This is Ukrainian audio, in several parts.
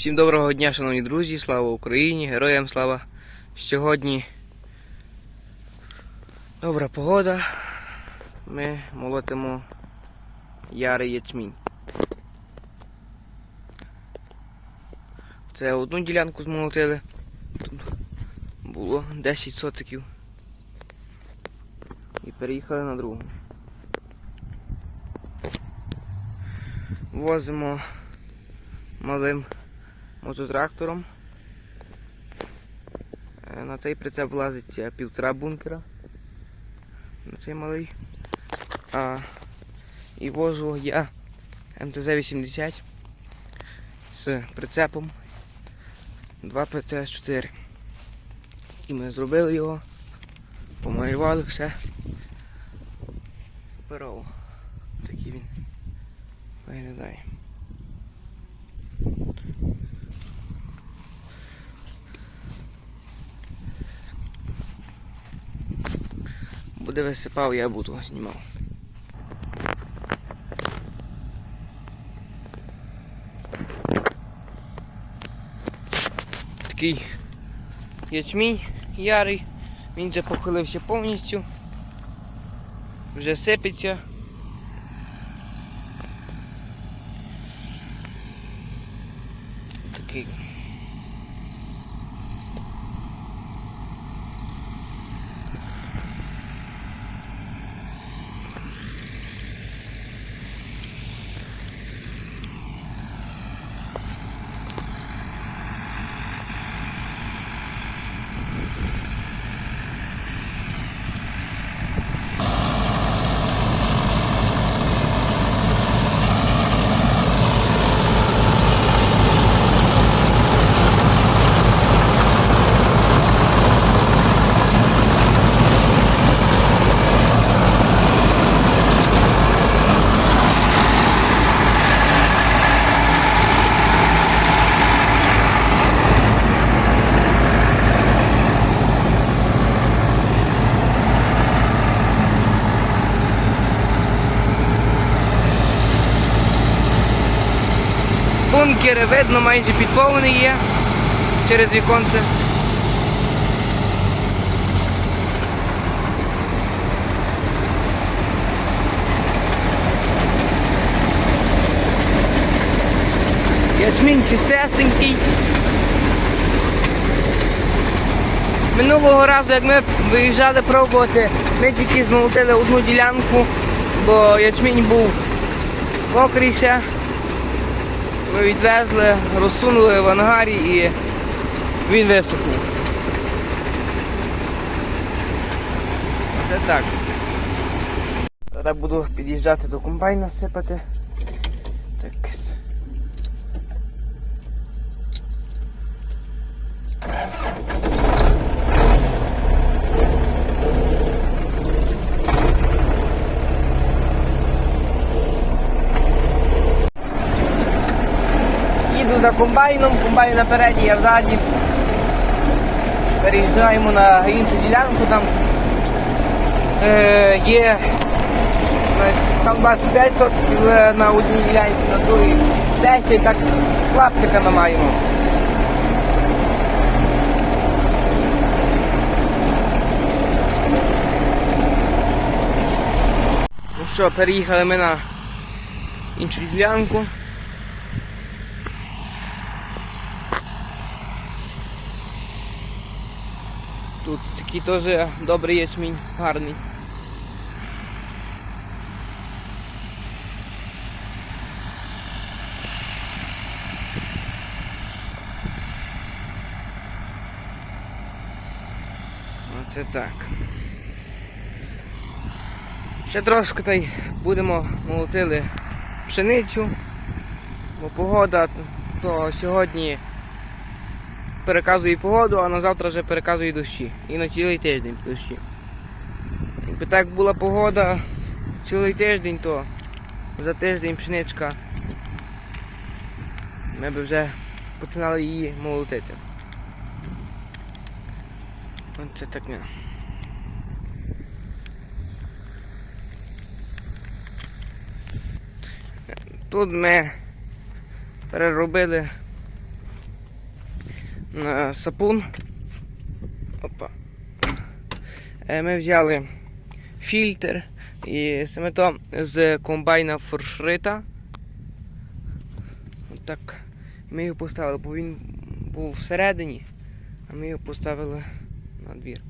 Всім доброго дня, шановні друзі, слава Україні, героям слава. Сьогодні добра погода. Ми молотимо ярий ячмінь. Це одну ділянку змолотили. Тут було 10 сотиків. І переїхали на другу. Возимо малим мототрактором. Е, На цей прицеп влазить е, півтора бункера. На цей малий. А, і вожу я МТЗ-80 з прицепом 2 ПТС-4. І ми зробили його, помалювали все. Суперово. Такий він виглядає. Буде висипав, я буду знімав. Такий ячмінь ярий, він вже похилився повністю, вже сипеться. Такий. Бункер видно майже підповнений є через віконце. Ячмінь чистесенький. Минулого разу, як ми виїжджали пробувати, ми тільки змолотили одну ділянку, бо ячмінь був мокрий ще. Ми відвезли, розсунули в ангарі і він висохнув. Це так. Зараз буду під'їжджати до комбайна сипати. Так. Їду за комбайном, комбайн напереді, я взаді. Переїжджаємо на іншу ділянку, там е, є там 25 сотків е, на одній ділянці, на другій 10, так клаптика намаємо. Ну що, переїхали ми на іншу ділянку. Тут такий теж добрий ячмінь, гарний. Оце так. Ще трошки та й будемо молотили пшеницю, бо погода то сьогодні переказує погоду, а на завтра вже переказує дощі. І на цілий тиждень дощі. Якби так була погода цілий тиждень, то за тиждень пшеничка ми б вже починали її молотити. Оце таке. Тут ми переробили сапун. Опа. Е, Ми взяли фільтр і саме то з комбайна форшрита. Отак. Ми його поставили, бо він був всередині, а ми його поставили на двір.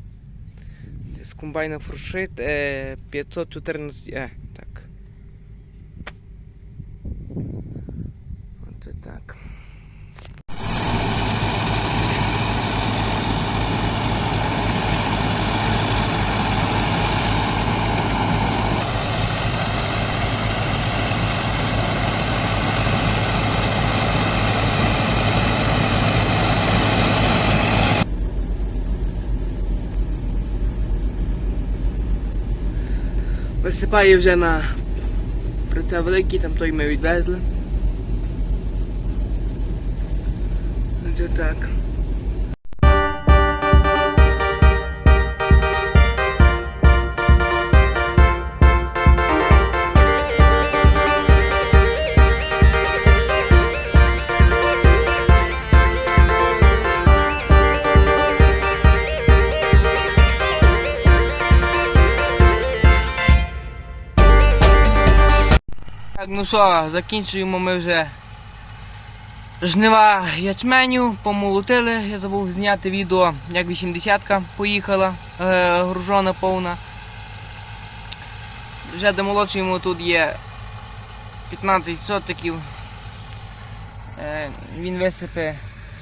Це з комбайна форшит е, 514. Е, так. Оце так. Висипаю вже на прицел великий, там той ми відвезли. Це так. Ну що, закінчуємо ми вже жнива ячменю, помолотили. Я забув зняти відео, як 80-ка поїхала, е, гружона повна. Вже домолочуємо тут є 15 сотиків. Е, він висипе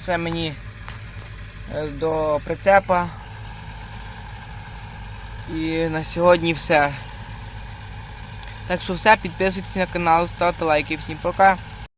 ще мені е, до прицепа. І на сьогодні все. Так що все, підписуйтесь на канал, ставте лайки. Всім пока.